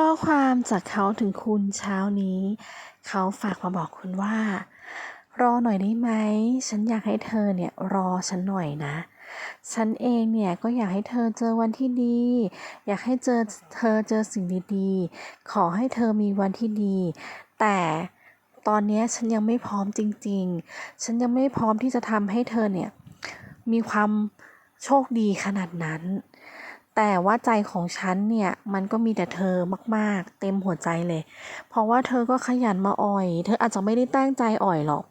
ข้อความจากเขาถึงคุณเช้านี้ เขาฝากมาบอกคุณว่า รอหน่อยได้ไหม ฉันอยากให้เธอเนี่ยรอฉันหน่อยนะ ฉันเองเนี่ยก็อยากให้เธอเจอวันที่ดี อยากให้เจอเธอเจอสิ่งดีๆ ขอให้เธอมีวันที่ดี แต่ตอนนี้ฉันยังไม่พร้อมจริง ๆ ฉันยังไม่พร้อมที่จะทำให้เธอเนี่ยมีความโชคดีขนาดนั้น แต่ว่าใจของฉันเนี่ยมันก็มีแต่เธอมากๆ เต็มหัวใจเลย เพราะว่าเธอก็ขยันมาอ่อย เธออาจจะไม่ได้ตั้งใจอ่อยหรอก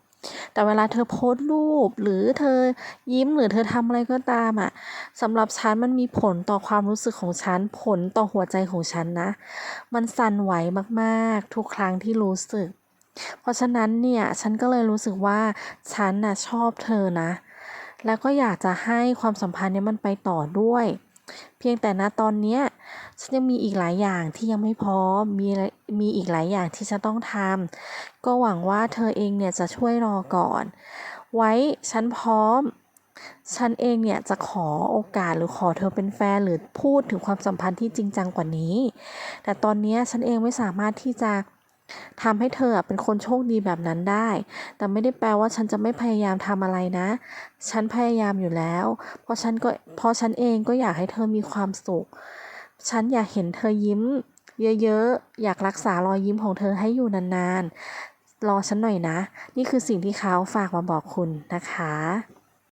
แต่เวลาเธอโพสต์รูปหรือเธอยิ้มหรือเธอทำอะไรก็ตามอะสำหรับฉันมันมีผลต่อความรู้สึกของฉัน ผลต่อหัวใจของฉันนะ มันสั่นไหวมากๆ ทุกครั้งที่รู้สึก เพราะฉะนั้นเนี่ยฉันก็เลยรู้สึกว่าฉันน่ะชอบเธอนะ แล้วก็อยากจะให้ความสัมพันธ์เนี้มันไปต่อด้วย เพียงแต่ณตอนเนี้ยฉันยังมีอีกหลายอย่างที่ยังไม่พร้อมมีมีอีกหลายอย่างที่จะต้องทำก็หวังว่าเธอเองเนี่ยจะช่วยรอก่อน ไว้ฉันพร้อม ฉันเองเนี่ยจะขอโอกาสหรือขอเธอเป็นแฟนหรือพูดถึงความสัมพันธ์ที่จริงจังกว่านี้ แต่ตอนนี้ฉันเองไม่สามารถที่จะ ทำให้เธอเป็นคนโชคดีแบบนั้นได้ แต่ไม่ได้แปลว่าฉันจะไม่พยายามทำอะไรนะ ฉันพยายามอยู่แล้ว เพราะฉันก็เพราะฉันเองก็อยากให้เธอมีความสุข ฉันอยากเห็นเธอยิ้ม เยอะๆ อยากรักษารอยยิ้มของเธอให้อยู่นานๆ รอฉันหน่อยนะ นี่คือสิ่งที่เขาฝากมาบอกคุณนะคะ